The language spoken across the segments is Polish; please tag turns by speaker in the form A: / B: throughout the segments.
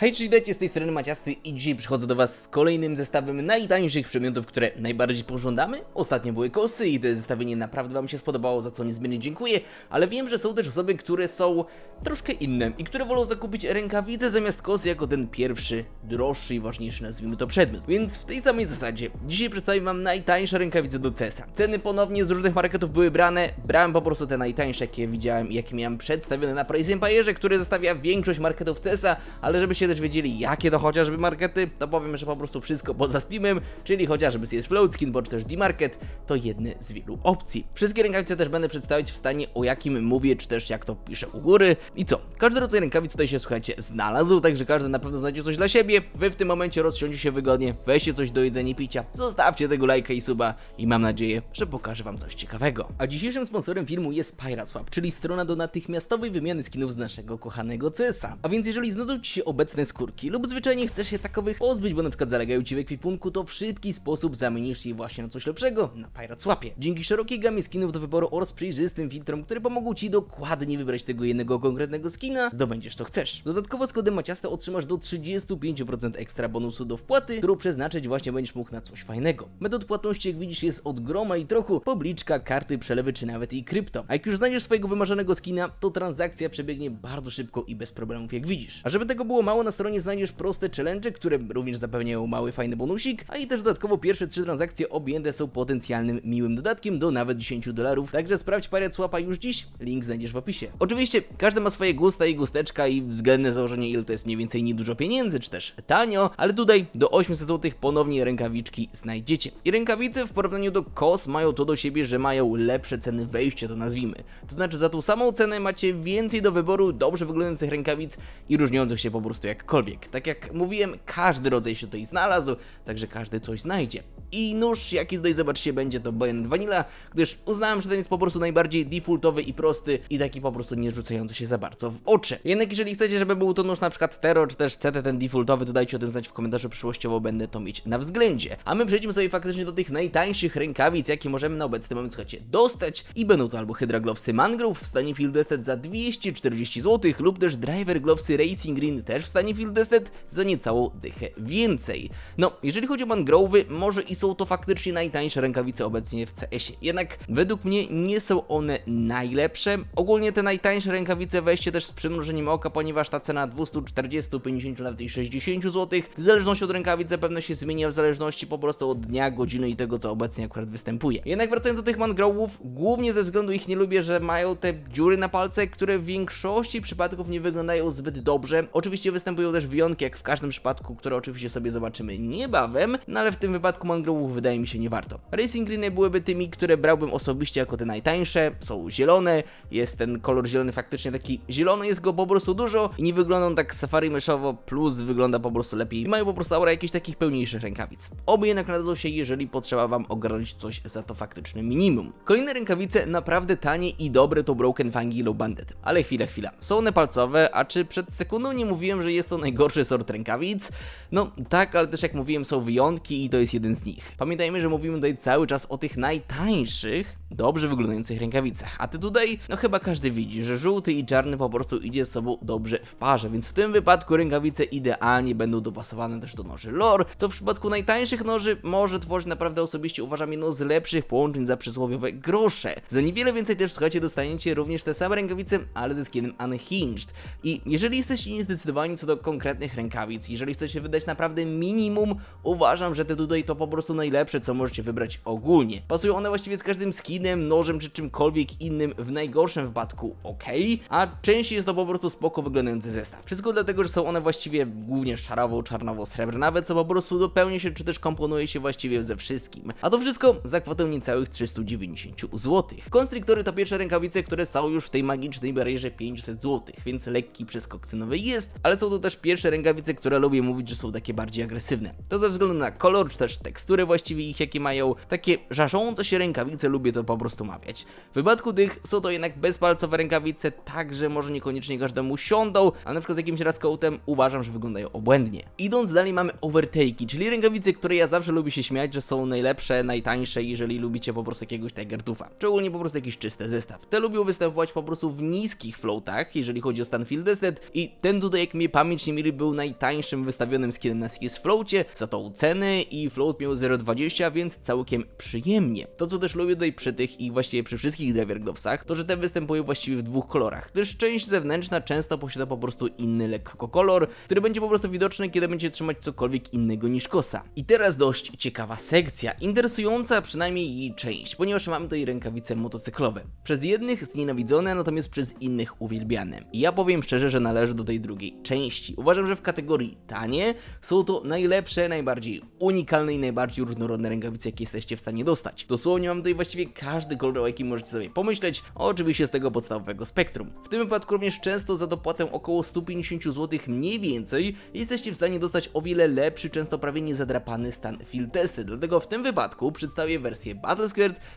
A: Hej, czyli witajcie z tej strony Maciasty i dzisiaj przychodzę do was z kolejnym zestawem najtańszych przedmiotów, które najbardziej pożądamy. Ostatnio były kosy i to zestawienie naprawdę wam się spodobało, za co niezmiernie dziękuję, ale wiem, że są też osoby, które są troszkę inne i które wolą zakupić rękawice zamiast kosy jako ten pierwszy, droższy i ważniejszy, nazwijmy to przedmiot. Więc w tej samej zasadzie dzisiaj przedstawię wam najtańsze rękawice do CESa. Ceny ponownie z różnych marketów były brane, brałem po prostu te najtańsze, jakie widziałem i jakie miałem przedstawione na Price Empire, które zostawia większość marketów CESa, ale też wiedzieli, jakie to chociażby markety, to powiem, że po prostu wszystko poza Steamem, czyli chociażby CS Floatskin, bądź też D-Market, to jedne z wielu opcji. Wszystkie rękawice też będę przedstawiać w stanie, o jakim mówię, czy też jak to piszę u góry. I co? Każdy rodzaj rękawic tutaj się, słuchajcie, znalazł, także każdy na pewno znajdzie coś dla siebie. Wy w tym momencie rozsiądźcie się wygodnie, weźcie coś do jedzenia i picia, zostawcie tego lajka i suba i mam nadzieję, że pokażę wam coś ciekawego. A dzisiejszym sponsorem filmu jest PirateSwap, czyli strona do natychmiastowej wymiany skinów z naszego kochanego CS-a. A więc jeżeli znudzą ci się obecne skórki lub zwyczajnie chcesz się takowych pozbyć, bo na przykład zalegają ci w ekwipunku, to w szybki sposób zamienisz je właśnie na coś lepszego na PirateSwapie. Dzięki szerokiej gamie skinów do wyboru oraz przejrzystym filtrom, które pomogą ci dokładnie wybrać tego jednego konkretnego skina, zdobędziesz to chcesz. Dodatkowo z kodem Maciasta otrzymasz do 35% ekstra bonusu do wpłaty, którą przeznaczyć właśnie będziesz mógł na coś fajnego. Metod płatności, jak widzisz, jest od groma i trochu, pobliczka, karty, przelewy czy nawet i krypto. A jak już znajdziesz swojego wymarzonego skina, to transakcja przebiegnie bardzo szybko i bez problemów, jak widzisz. A żeby tego było mało, na stronie znajdziesz proste challenge, które również zapewniają mały fajny bonusik, a i też dodatkowo pierwsze trzy transakcje objęte są potencjalnym miłym dodatkiem do nawet 10 dolarów, także sprawdź parę słapa już dziś, link znajdziesz w opisie. Oczywiście każdy ma swoje gusta i gusteczka i względne założenie ile to jest mniej więcej niedużo pieniędzy, czy też tanio, ale tutaj do 800 zł ponownie rękawiczki znajdziecie. I rękawice w porównaniu do KOS mają to do siebie, że mają lepsze ceny wejścia, to nazwijmy. To znaczy za tą samą cenę macie więcej do wyboru dobrze wyglądających rękawic i różniących się po prostu jakkolwiek. Tak jak mówiłem, każdy rodzaj się tutaj znalazł, także każdy coś znajdzie. I nóż, jaki tutaj zobaczycie, będzie to Bayonet Vanilla, gdyż uznałem, że ten jest po prostu najbardziej defaultowy i prosty i taki po prostu nie rzucający się za bardzo w oczy. Jednak jeżeli chcecie, żeby był to nóż na przykład Tero, czy też CT ten defaultowy, to dajcie o tym znać w komentarzu, przyszłościowo będę to mieć na względzie. A my przejdźmy sobie faktycznie do tych najtańszych rękawic, jakie możemy na obecny moment, słuchajcie, dostać i będą to albo Hydra Glovesy Mangrove w stanie Field Tested za 240 zł lub też Driver Glovesy Racing Green też w stanie Field Tested za niecałą dychę więcej. No, jeżeli chodzi o Mangrove'y, może i są to faktycznie najtańsze rękawice obecnie w CS-ie. Jednak według mnie nie są one najlepsze. Ogólnie te najtańsze rękawice weźcie też z przymrużeniem oka, ponieważ ta cena 240, 50, nawet i 60 zł, w zależności od rękawic zapewne się zmienia w zależności po prostu od dnia, godziny i tego, co obecnie akurat występuje. Jednak wracając do tych Mangrove'ów, głównie ze względu ich nie lubię, że mają te dziury na palce, które w większości przypadków nie wyglądają zbyt dobrze. Oczywiście występują też wyjątki, jak w każdym przypadku, które oczywiście sobie zobaczymy niebawem, no ale w tym wypadku Mangrove'ów wydaje mi się nie warto. Racing Greeny byłyby tymi, które brałbym osobiście jako te najtańsze, są zielone, jest ten kolor zielony faktycznie taki zielony, jest go po prostu dużo i nie wyglądają tak safari myszowo, plus wygląda po prostu lepiej i mają po prostu aurę jakichś takich pełniejszych rękawic. Oby jednak nadadzą się, jeżeli potrzeba wam ogarnąć coś za to faktyczne minimum. Kolejne rękawice naprawdę tanie i dobre to Broken Fangi Low Bandit. Ale chwila, chwila. Są one palcowe, a czy przed sekundą nie mówiłem, że jest to najgorszy sort rękawic? No tak, ale też jak mówiłem są wyjątki i to jest jeden z nich. Pamiętajmy, że mówimy tutaj cały czas o tych najtańszych, dobrze wyglądających rękawicach. A ty tutaj, no chyba każdy widzi, że żółty i czarny po prostu idzie z sobą dobrze w parze, więc w tym wypadku rękawice idealnie będą dopasowane też do noży lore, co w przypadku najtańszych noży może tworzyć naprawdę osobiście uważam jedno z lepszych połączeń za przysłowiowe grosze. Za niewiele więcej też słuchajcie dostaniecie również te same rękawice, ale ze skinem Unhinged. I jeżeli jesteście niezdecydowani co do konkretnych rękawic, jeżeli chcecie wydać naprawdę minimum, uważam, że te tutaj to po prostu najlepsze, co możecie wybrać ogólnie. Pasują one właściwie z każdym skinem, nożem czy czymkolwiek innym, w najgorszym wypadku ok, a częściej jest to po prostu spoko wyglądający zestaw. Wszystko dlatego, że są one właściwie głównie szarowo, czarnowo, srebrnawe, co po prostu dopełnia się czy też komponuje się właściwie ze wszystkim. A to wszystko za kwotę niecałych 390 zł. Konstryktory to pierwsze rękawice, które są już w tej magicznej barierze 500 zł, więc lekki przeskok cenowy jest, ale są to też pierwsze rękawice, które lubię mówić, że są takie bardziej agresywne. To ze względu na kolor, czy też teksturę właściwie ich, jakie mają. Takie żarzące się rękawice lubię to po prostu mawiać. W wypadku tych są to jednak bezpalcowe rękawice, także może niekoniecznie każdemu siądą, a na przykład z jakimś raskoutem uważam, że wyglądają obłędnie. Idąc dalej mamy overtake'i, czyli rękawice, które ja zawsze lubię się śmiać, że są najlepsze, najtańsze, jeżeli lubicie po prostu jakiegoś Tiger Tootha. Szczególnie po prostu jakiś czysty zestaw. Te lubią występować po prostu w niskich floatach, jeżeli chodzi o Stanfield Desert i ten tutaj, jak mnie pamięć nie mieli, był najtańszym wystawionym skinem na CS Floacie, za tą cenę i float miał 0,20, więc całkiem przyjemnie. To co też lubię tutaj przy i właściwie przy wszystkich driver glovesach, to że te występują właściwie w dwóch kolorach, gdyż część zewnętrzna często posiada po prostu inny lekko kolor, który będzie po prostu widoczny, kiedy będzie trzymać cokolwiek innego niż kosa. I teraz dość ciekawa sekcja, interesująca przynajmniej jej część, ponieważ mamy tutaj rękawice motocyklowe. Przez jednych znienawidzone, natomiast przez innych uwielbiane. I ja powiem szczerze, że należy do tej drugiej części. Uważam, że w kategorii tanie są to najlepsze, najbardziej unikalne i najbardziej różnorodne rękawice, jakie jesteście w stanie dostać. Dosłownie mam tutaj właściwie każdy kolor, o jakim możecie sobie pomyśleć, oczywiście z tego podstawowego spektrum. W tym wypadku również często za dopłatę około 150 zł mniej więcej jesteście w stanie dostać o wiele lepszy, często prawie niezadrapany stan field. Dlatego w tym wypadku przedstawię wersję Battle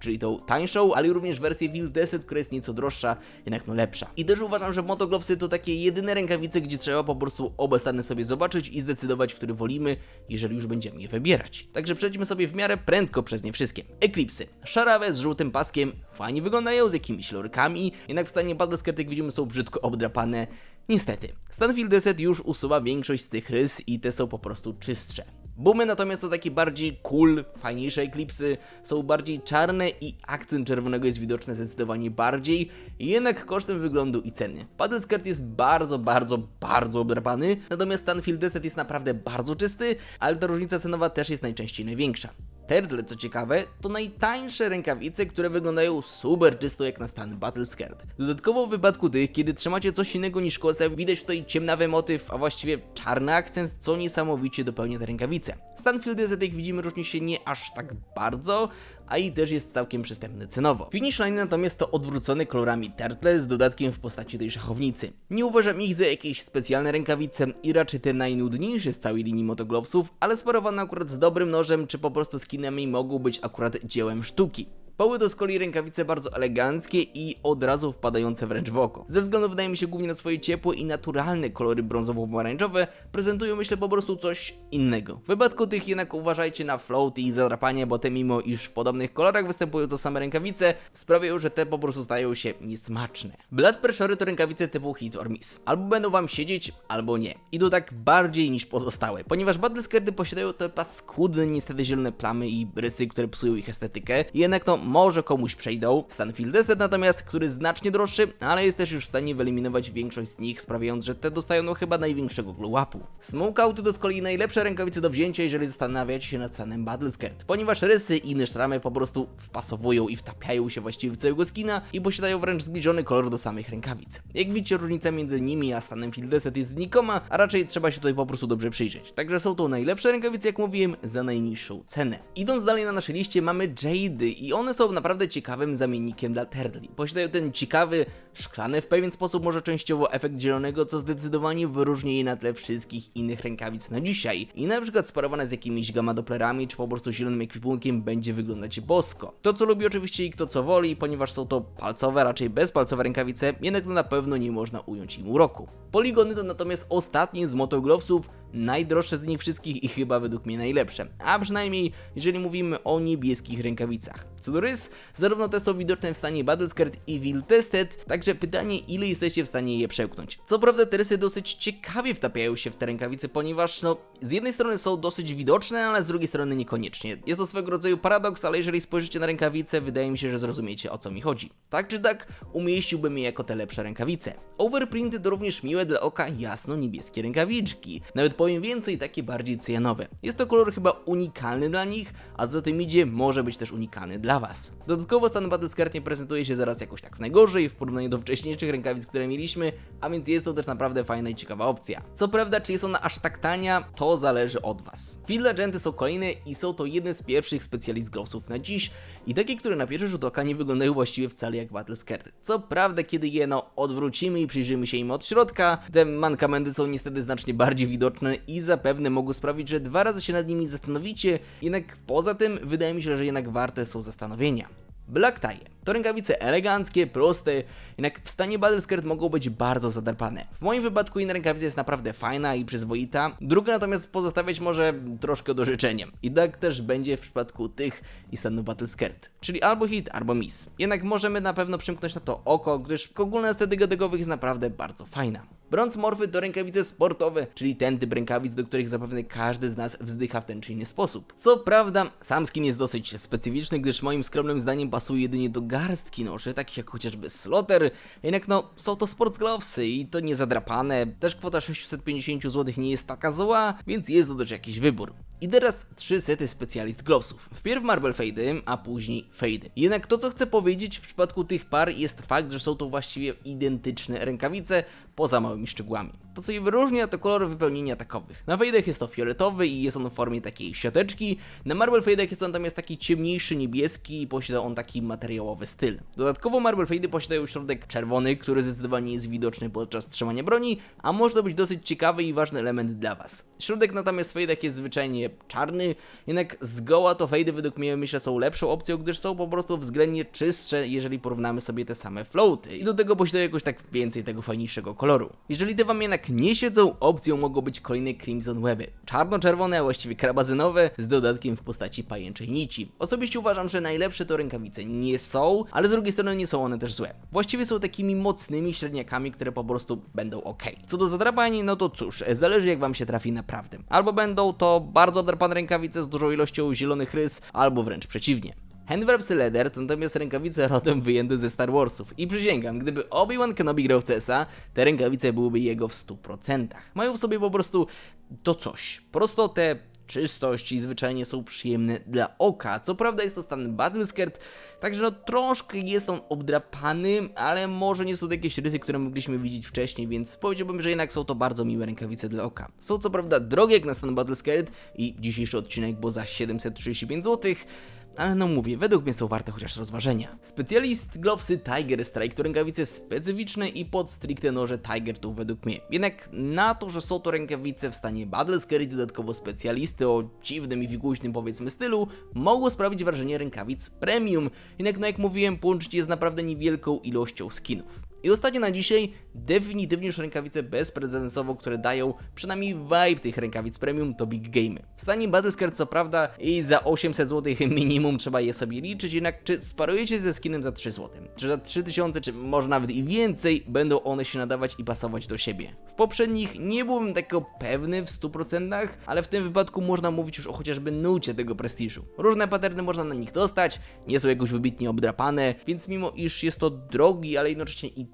A: czyli tą tańszą, ale również wersję field która jest nieco droższa, jednak no lepsza. I też uważam, że motoglovesy to takie jedyne rękawice, gdzie trzeba po prostu oba stany sobie zobaczyć i zdecydować, który wolimy, jeżeli już będziemy je wybierać. Także przejdźmy sobie w miarę prędko przez nie wszystkie. Eclipsy. Szarawe z żółtym paskiem, fajnie wyglądają, z jakimiś lorkami, jednak w stanie Battle jak widzimy, są brzydko obdrapane. Niestety, Stanfield Desert już usuwa większość z tych rys i te są po prostu czystsze. Boomy natomiast to takie bardziej cool, fajniejsze eklipsy, są bardziej czarne i akcent czerwonego jest widoczny zdecydowanie bardziej, jednak kosztem wyglądu i ceny. Paddle Skirt jest bardzo, bardzo, bardzo obdrapany, natomiast Stanfield Desert jest naprawdę bardzo czysty, ale ta różnica cenowa też jest najczęściej największa. Turtle, co ciekawe, to najtańsze rękawice, które wyglądają super czysto jak na stan Battle. Dodatkowo w wypadku tych, kiedy trzymacie coś innego niż kosę, widać tutaj ciemnawy motyw, a właściwie czarny akcent, co niesamowicie dopełnia te rękawice. Stanfield Desert, jak widzimy, różni się nie aż tak bardzo, a i też jest całkiem przystępny cenowo. Finish line natomiast to odwrócone kolorami turtle z dodatkiem w postaci tej szachownicy. Nie uważam ich za jakieś specjalne rękawice i raczej te najnudniejsze z całej linii motoglovesów, ale sparowane akurat z dobrym nożem czy po prostu skinami mogą być akurat dziełem sztuki. Poły to z kolei rękawice bardzo eleganckie i od razu wpadające wręcz w oko. Ze względu wydaje mi się głównie na swoje ciepłe i naturalne kolory brązowo-pomarańczowe, prezentują myślę po prostu coś innego. W wypadku tych jednak uważajcie na float i zadrapanie, bo te mimo iż w podobnych kolorach występują to same rękawice, sprawiają, że te po prostu stają się niesmaczne. Blood Pressure'y to rękawice typu hit or miss. Albo będą wam siedzieć, albo nie. I to tak bardziej niż pozostałe, ponieważ Battle posiadają te paskudne niestety zielone plamy i rysy, które psują ich estetykę, jednak no może komuś przejdą. Stanfield Desert natomiast, który znacznie droższy, ale jest też już w stanie wyeliminować większość z nich, sprawiając, że te dostają no chyba największego glow-upu. Smokeouty to z kolei najlepsze rękawice do wzięcia, jeżeli zastanawiacie się nad stanem Battle Skirt, ponieważ rysy i inne szramy po prostu wpasowują i wtapiają się właściwie w całego skina i posiadają wręcz zbliżony kolor do samych rękawic. Jak widzicie, różnica między nimi a stanem Field Desert jest znikoma, a raczej trzeba się tutaj po prostu dobrze przyjrzeć. Także są to najlepsze rękawice, jak mówiłem, za najniższą cenę. Idąc dalej na naszej liście mamy Jady i one są naprawdę ciekawym zamiennikiem dla Turtli. Posiadają ten ciekawy, szklany w pewien sposób może częściowo efekt zielonego, co zdecydowanie wyróżnia je na tle wszystkich innych rękawic na dzisiaj. I na przykład sparowane z jakimiś gamma dopplerami, czy po prostu zielonym ekwipunkiem będzie wyglądać bosko. To co lubi oczywiście i kto co woli, ponieważ są to palcowe, raczej bezpalcowe rękawice, jednak to na pewno nie można ująć im uroku. Poligony to natomiast ostatnie z motoglovesów, najdroższe z nich wszystkich i chyba według mnie najlepsze. A przynajmniej jeżeli mówimy o niebieskich rękawicach. Rys, zarówno te są widoczne w stanie Battle Skirt i Will Tested, także pytanie ile jesteście w stanie je przełknąć. Co prawda te rysy dosyć ciekawie wtapiają się w te rękawice, ponieważ no z jednej strony są dosyć widoczne, ale z drugiej strony niekoniecznie. Jest to swego rodzaju paradoks, ale jeżeli spojrzycie na rękawice, wydaje mi się, że zrozumiecie o co mi chodzi. Tak czy tak, umieściłbym je jako te lepsze rękawice. Overprinty to również miłe dla oka jasno-niebieskie rękawiczki. Nawet powiem więcej, takie bardziej cyjanowe. Jest to kolor chyba unikalny dla nich, a co tym idzie, może być też unikalny dla Was. Dodatkowo stan Battle Skirt nie prezentuje się zaraz jakoś tak najgorzej w porównaniu do wcześniejszych rękawic, które mieliśmy, a więc jest to też naprawdę fajna i ciekawa opcja. Co prawda, czy jest ona aż tak tania, to zależy od Was. Field Agenty są kolejne i są to jedne z pierwszych specjalist glowsów na dziś i takie, które na pierwszy rzut oka nie wyglądają właściwie wcale jak Battle Skirt. Co prawda, kiedy je no odwrócimy i przyjrzymy się im od środka, te mankamenty są niestety znacznie bardziej widoczne i zapewne mogą sprawić, że dwa razy się nad nimi zastanowicie, jednak poza tym wydaje mi się, że jednak warte są Black Tie. To rękawice eleganckie, proste, jednak w stanie Battle Skirt mogą być bardzo zadarpane. W moim wypadku jedna rękawica jest naprawdę fajna i przyzwoita, druga natomiast pozostawiać może troszkę do życzenia. I tak też będzie w przypadku tych i stanu Battle Skirt. Czyli albo hit, albo miss. Jednak możemy na pewno przymknąć na to oko, gdyż ogólna estetyka degowych jest naprawdę bardzo fajna. Bronze morfy to rękawice sportowe, czyli ten typ rękawic, do których zapewne każdy z nas wzdycha w ten czy inny sposób. Co prawda, sam skin jest dosyć specyficzny, gdyż moim skromnym zdaniem pasuje jedynie do garstki noszy, takich jak chociażby Slotter, jednak no, są to sports glovesy i to nie zadrapane, też kwota 650 zł nie jest taka zła, więc jest to też jakiś wybór. I teraz trzy sety specjalist glowsów. Wpierw Marble Fade, a później Fade. Jednak to, co chcę powiedzieć w przypadku tych par jest fakt, że są to właściwie identyczne rękawice, poza małymi szczegółami. To, co je wyróżnia, to kolory wypełnienia takowych. Na Fade'ach jest to fioletowy i jest on w formie takiej siateczki, na Marble Fade'ach jest on natomiast taki ciemniejszy niebieski i posiada on taki materiałowy styl. Dodatkowo Marble Fade'y posiadają środek czerwony, który zdecydowanie jest widoczny podczas trzymania broni, a może to być dosyć ciekawy i ważny element dla Was. Środek natomiast w Fade'ach jest zwyczajnie czarny, jednak zgoła to Fade'y według mnie myślę są lepszą opcją, gdyż są po prostu względnie czystsze, jeżeli porównamy sobie te same floaty. I do tego posiadają jakoś tak więcej tego fajniejszego koloru. Jeżeli te Wam jednak nie siedzą, opcją mogą być kolejne Crimson Weby. Czarno-czerwone, a właściwie karabazynowe, z dodatkiem w postaci pajęczej nici. Osobiście uważam, że najlepsze to rękawice nie są, ale z drugiej strony nie są one też złe. Właściwie są takimi mocnymi średniakami, które po prostu będą ok. Co do zadrapań, no to cóż, zależy jak Wam się trafi naprawdę. Albo będą to bardzo odrapane rękawice z dużą ilością zielonych rys, albo wręcz przeciwnie. Handwraps Leather to natomiast rękawice rodem wyjęte ze Star Warsów i przysięgam, gdyby Obi-Wan Kenobi grał w CS-a, te rękawice byłyby jego w 100%. Mają w sobie po prostu to coś. Prostotę, czystość i zwyczajnie są przyjemne dla oka. Co prawda jest to stan Battle Skirt, także no troszkę jest on obdrapany, ale może nie są to jakieś rysy, które mogliśmy widzieć wcześniej, więc powiedziałbym, że jednak są to bardzo miłe rękawice dla oka. Są co prawda drogie jak na stan Battle Skirt i dzisiejszy odcinek był za 735 zł, ale no mówię, według mnie są warte chociaż rozważenia. Specjalist Glovesy Tiger Strike to rękawice specyficzne i pod stricte noże Tiger tu według mnie. Jednak na to, że są to rękawice w stanie Battle Scare i dodatkowo specjalisty o dziwnym i figuśnym powiedzmy stylu, mogło sprawić wrażenie rękawic premium. Jednak no jak mówiłem, połączyć je z naprawdę niewielką ilością skinów. I ostatnie na dzisiaj, definitywnie już rękawice bezprecedensowo, które dają przynajmniej vibe tych rękawic premium, to big game. W stanie Battlescare co prawda i za 800 zł minimum trzeba je sobie liczyć, jednak czy sparujecie ze skinem za 3 zł? Czy za 3000, czy może nawet i więcej, będą one się nadawać i pasować do siebie? W poprzednich nie byłbym tego pewny w 100%, ale w tym wypadku można mówić już o chociażby nucie tego prestiżu. Różne paterny można na nich dostać, nie są jakoś wybitnie obdrapane, więc mimo iż jest to drogi, ale jednocześnie i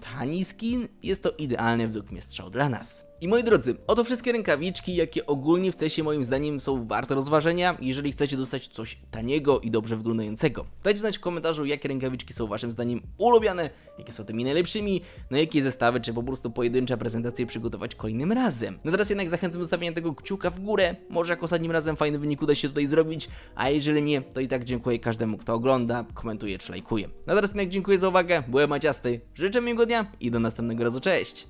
A: tani skin, jest to idealny według mnie strzał dla nas. I moi drodzy, oto wszystkie rękawiczki, jakie ogólnie w cesie moim zdaniem są warte rozważenia, jeżeli chcecie dostać coś taniego i dobrze wyglądającego. Dajcie znać w komentarzu, jakie rękawiczki są waszym zdaniem ulubione, jakie są tymi najlepszymi, na jakie zestawy, czy po prostu pojedyncze prezentacje przygotować kolejnym razem. No teraz jednak zachęcam do stawienia tego kciuka w górę, może jak ostatnim razem fajny wynik uda się tutaj zrobić, a jeżeli nie, to i tak dziękuję każdemu, kto ogląda, komentuje czy lajkuje. No teraz jednak dziękuję za uwagę, byłem Maciasty, życzę miłego dnia i do następnego razu, cześć!